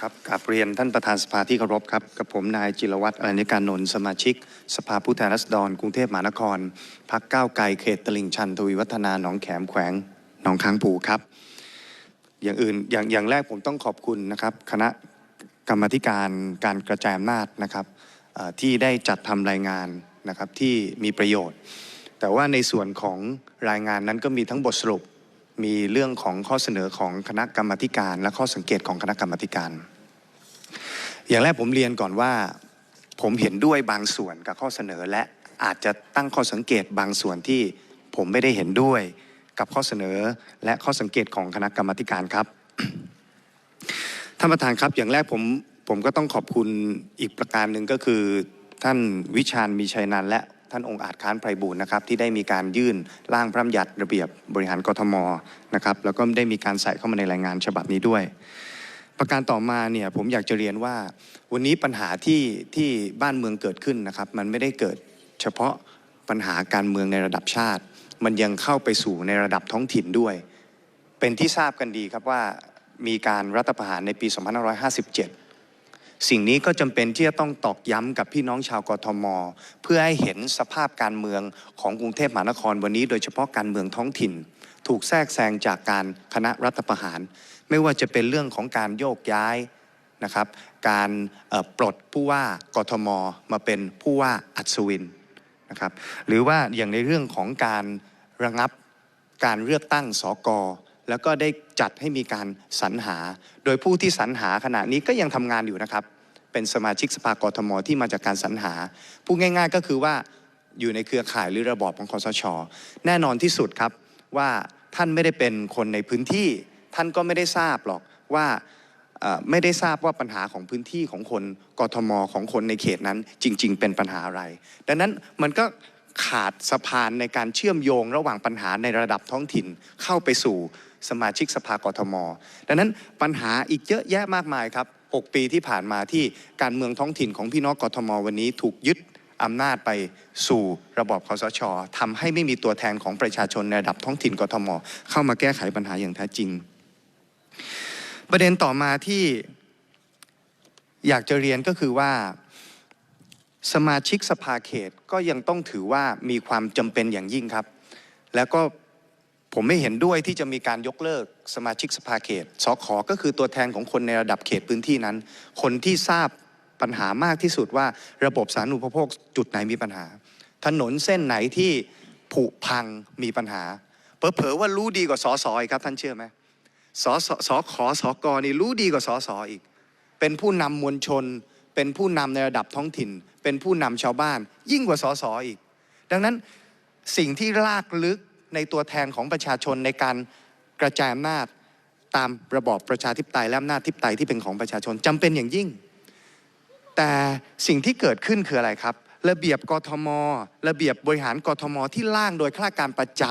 ครับกราบเรียนท่านประธานสภาที่เคารพครับกับผมนายจิรวัตรอรณิการนนท์สมาชิก สภาผู้แทนราษฎรกรุงเทพมหานครพักก้าวไกลเขตตลิ่งชันทวีวัฒนาหนองแขมแขวงหนองค้างผูครับ อย่างอื่นอย่างอย่างแรกผมต้องขอบคุณนะครับ คณะกรรมธิการการกระจายอำนาจนะครับที่ได้จัดทำรายงานนะครับที่มีประโยชน์ แต่ว่าในส่วนของรายงานนั้นก็มีทั้งบทสรุป มีเรื่องของข้อเสนอของคณะกรรมการ และข้อสังเกตของคณะกรรมการ อย่างแรกผมเรียนก่อนว่า ผมเห็นด้วยบางส่วนกับข้อเสนอและอาจจะตั้งข้อสังเกตบางส่วนที่ผมไม่ได้เห็นด้วยกับข้อเสนอและข้อสังเกตของคณะกรรมการครับท่านประธานครับ อย่างแรกผมผมก็ต้องขอบคุณอีกประการหนึ่งก็คือ ท่านวิชาญมีชัยนันและ ท่านองค์อาจค้านไพรบูลย์นะครับที่ได้มีการยื่นร่างพระราชบัญญัติระเบียบบริหารกทมนะครับแล้วก็ได้มีการใส่เข้ามาในรายงานฉบับนี้ด้วย ประการต่อมาเนี่ยผมอยากจะเรียนว่า วันนี้ปัญหาที่ที่บ้านเมืองเกิดขึ้นนะครับ มันไม่ได้เกิดเฉพาะปัญหาการเมืองในระดับชาติ มันยังเข้าไปสู่ในระดับท้องถิ่นด้วย เป็นที่ทราบกันดีครับว่ามีการรัฐประหารในปี 2557 สิ่งนี้ก็จำเป็นที่จะต้องตอกย้ำกับพี่น้องชาวกทม เพื่อให้เห็นสภาพการเมืองของกรุงเทพมหานครวันนี้ โดยเฉพาะการเมืองท้องถิ่น ถูกแทรกแซงจากการคณะรัฐประหาร ไม่ว่าจะเป็นเรื่องของการโยกย้ายนะครับ การปลดผู้ว่ากทมมาเป็นผู้ว่าอัศวินนะครับ หรือว่าอย่างในเรื่องของการระงับการเลือกตั้งสก แล้วก็ได้จัดให้มีการสรรหา โดยผู้ที่สรรหาขณะนี้ก็ยังทำงานอยู่นะครับ เป็นสมาชิกสภากทมที่มาจากการสรรหาพูดง่าย ๆ ก็คือว่าอยู่ในเครือข่ายหรือระบอบของคอสช แน่นอนที่สุดครับว่าท่านไม่ได้เป็นคนในพื้นที่ ท่านก็ไม่ได้ทราบหรอกว่าไม่ได้ทราบว่าปัญหาของพื้นที่ของคนกทมของคนในเขตนั้นจริง ๆ เป็นปัญหาอะไร ดังนั้นมันก็ขาดสะพานในการเชื่อมโยงระหว่างปัญหาในระดับท้องถิ่นเข้าไปสู่ สมาชิกสภากทม ดังนั้นปัญหาอีกเยอะแยะมากมายครับ 6 ปีที่ผ่านมาที่การเมืองท้องถิ่นของพี่น้องกทม วันนี้ถูกยึดอำนาจไปสู่ระบอบคอสชทำให้ไม่มีตัวแทนของประชาชนในระดับท้องถิ่นกทม เข้ามาแก้ไขปัญหาอย่างแท้จริง ประเด็นต่อมาที่อยากจะเรียนก็คือว่าสมาชิกสภาเขตก็ยังต้องถือว่ามีความจำเป็นอย่างยิ่งครับ แล้วก็ ผมไม่เห็นด้วยที่จะมีการยกเลิกสมาชิกสภาเขต สขก็คือตัวแทนของคนในระดับเขตพื้นที่นั้น คนที่ทราบปัญหามากที่สุดว่าระบบสาธารณูปโภคจุดไหนมีปัญหา ถนนเส้นไหนที่ผุพังมีปัญหาเผลอๆว่ารู้ดีกว่าสสอครับท่านเชื่อไหมสสสขสกนี่รู้ดีกว่าสสอีก เป็นผู้นำมวลชน เป็นผู้นำในระดับท้องถิ่น เป็นผู้นำชาวบ้าน ยิ่งกว่าสสอีก ดังนั้นสิ่งที่ลากลึก ในตัวแทนของประชาชนในการกระจายอำนาจตามระบอบประชาธิปไตยและอำนาจธิปไตยที่เป็นของประชาชนจำเป็นอย่างยิ่ง แต่สิ่งที่เกิดขึ้นคืออะไรครับ ระเบียบกทม ระเบียบบริหารกทมที่ร่างโดยข้าราชการประจ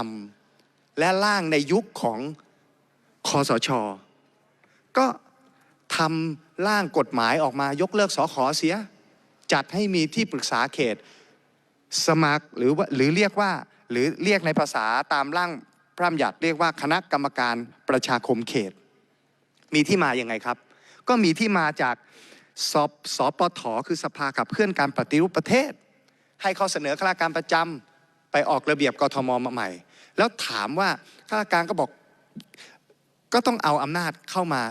ำและร่างในยุคของคอสช ก็ทำร่างกฎหมายออกมายกเลิกสอขอเสีย จัดให้มีที่ปรึกษาเขตสมัครหรือว่าหรือเรียกว่า หรือเรียกในภาษาตามร่างพระราชบัญญัติเรียกว่าคณะกรรมการประชาคมเขต มีที่มาอย่างไงครับ ก็มีที่มาจากสปสปทคือสภาขับเคลื่อนการปฏิรูปประเทศ ให้ข้อเสนอข้าราชการประจำไปออกระเบียบกทมมาใหม่ แล้วถามว่าข้าราชการก็บอกก็ต้องเอาอำนาจเข้ามา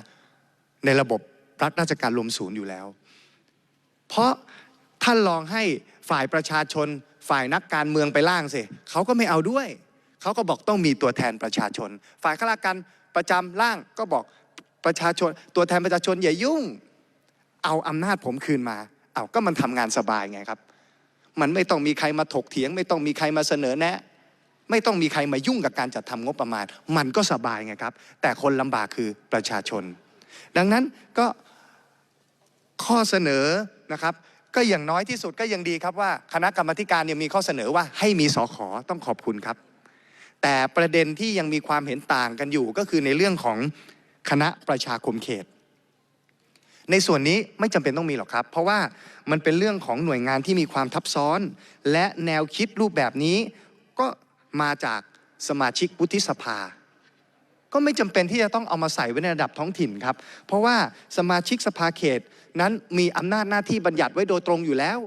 ในระบบรัฐราชการรวมศูนย์อยู่แล้ว เพราะท่านลองให้ฝ่ายประชาชน ฝ่ายนักการเมืองไปล่างสิเขาก็ไม่เอาด้วย เขาก็บอกต้องมีตัวแทนประชาชน ฝ่ายข้าราชการประจำล่างก็บอกประชาชน ตัวแทนประชาชนอย่ายุ่ง เอาอำนาจผมคืนมา เอาก็มันทำงานสบายไงครับ มันไม่ต้องมีใครมาถกเถียง ไม่ต้องมีใครมาเสนอแนะ ไม่ต้องมีใครมายุ่งกับการจัดทำงบประมาณ มันก็สบายไงครับ แต่คนลำบากคือประชาชน ดังนั้นก็ข้อเสนอนะครับ ก็อย่างน้อยที่สุดก็ยังดีครับว่าคณะกรรมาธิการยังมีข้อเสนอว่าให้มีสอขอต้องขอบคุณครับ แต่ประเด็นที่ยังมีความเห็นต่างกันอยู่ก็คือในเรื่องของคณะประชาคมเขต ในส่วนนี้ไม่จำเป็นต้องมีหรอกครับ เพราะว่ามันเป็นเรื่องของหน่วยงานที่มีความทับซ้อน และแนวคิดรูปแบบนี้ ก็มาจากสมาชิกวุฒิสภา ก็ไม่จำเป็นที่จะต้องเอามาใส่ไว้ในระดับท้องถิ่นครับ เพราะว่าสมาชิกสภาเขต นั้นมีอำนาจหน้าที่บัญญัติไว้โดยตรงอยู่แล้ว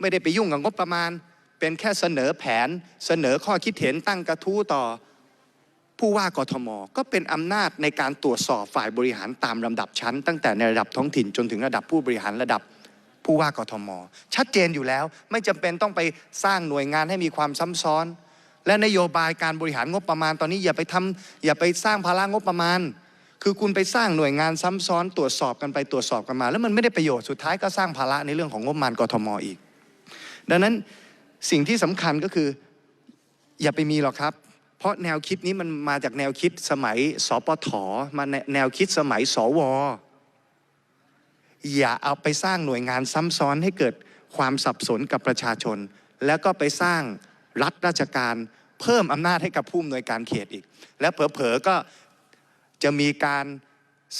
ไม่ได้ไปยุ่งกับงบประมาณ เป็นแค่เสนอแผน เสนอข้อคิดเห็นตั้งกระทู้ต่อ ผู้ว่ากทม ก็เป็นอำนาจในการตรวจสอบฝ่ายบริหารตามลำดับชั้น ตั้งแต่ในระดับท้องถิ่นจนถึงระดับผู้บริหารระดับผู้ว่ากทม ชัดเจนอยู่แล้ว ไม่จำเป็นต้องไปสร้างหน่วยงานให้มีความซ้ำซ้อน และนโยบายการบริหารงบประมาณตอนนี้อย่าไปทำอย่าไปสร้างภาระงบประมาณ คือคุณไปสร้างหน่วยงานซ้ำซ้อนตรวจสอบกันไปตรวจสอบกันมา แล้วมันไม่ได้ประโยชน์สุดท้ายก็สร้างภาระในเรื่องของงบประมาณกทมอีก ดังนั้นสิ่งที่สำคัญก็คือ อย่าไปมีหรอกครับ เพราะแนวคิดนี้มันมาจากแนวคิดสมัยสปทมาแนวคิดสมัยสวอย่าเอาไปสร้างหน่วยงานซ้ำซ้อนให้เกิดความสับสนกับประชาชน แล้วก็ไปสร้างรัฐราชการเพิ่มอำนาจให้กับผู้อำนวยการเขตอีก และเผลอๆก็ จะมีการ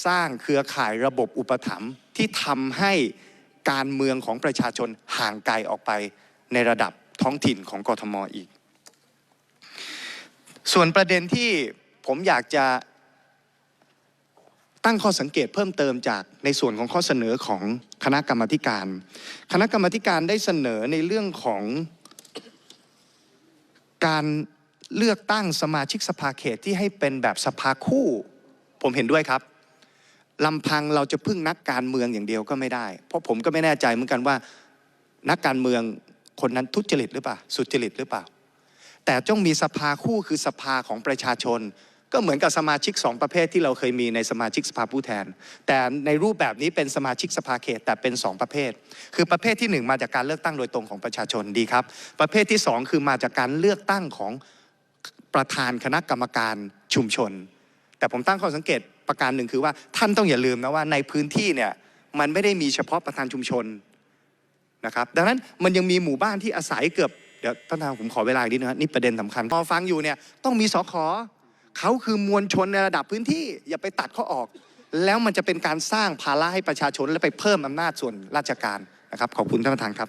สร้างเครือข่ายระบบอุปถัมภ์ที่ทำให้การเมืองของประชาชนห่างไกลออกไปในระดับท้องถิ่นของกทมอีก ส่วนประเด็นที่ผมอยากจะตั้งข้อสังเกตเพิ่มเติมจากในส่วนของข้อเสนอของคณะกรรมการ คณะกรรมการได้เสนอในเรื่องของการเลือกตั้งสมาชิกสภาเขตที่ให้เป็นแบบสภาคู่ ผมเห็นด้วยครับลำพังเราจะพึ่งนักการเมืองอย่างเดียวก็ไม่ได้ เพราะผมก็ไม่แน่ใจเหมือนกันว่านักการเมืองคนนั้นทุจริตหรือเปล่า สุจริตหรือเปล่า แต่ต้องมีสภาคู่คือสภาของประชาชน ก็เหมือนกับสมาชิกสองประเภทที่เราเคยมีในสมาชิกสภาผู้แทน แต่ในรูปแบบนี้เป็นสมาชิกสภาเขตแต่เป็นสองประเภท คือประเภทที่หนึ่งมาจากการเลือกตั้งโดยตรงของประชาชนดีครับ ประเภทที่สองคือมาจากการเลือกตั้งของประธานคณะกรรมการชุมชน แต่ผมตั้งข้อสังเกตประการหนึ่งคือว่าท่านต้องอย่าลืมนะว่าในพื้นที่เนี่ยมันไม่ได้มีเฉพาะประธานชุมชนนะครับดังนั้นมันยังมีหมู่บ้านที่อาศัยเกือบเดี๋ยวท่านทางผมขอเวลาอีกนิดนะนี่ประเด็นสำคัญพอฟังอยู่เนี่ยต้องมีสขเขาคือมวลชนในระดับพื้นที่อย่าไปตัดเขาออก แล้วมันจะเป็นการสร้างภาระให้ประชาชนและไปเพิ่มอำนาจส่วนราชการนะครับขอบคุณท่านประธานครับ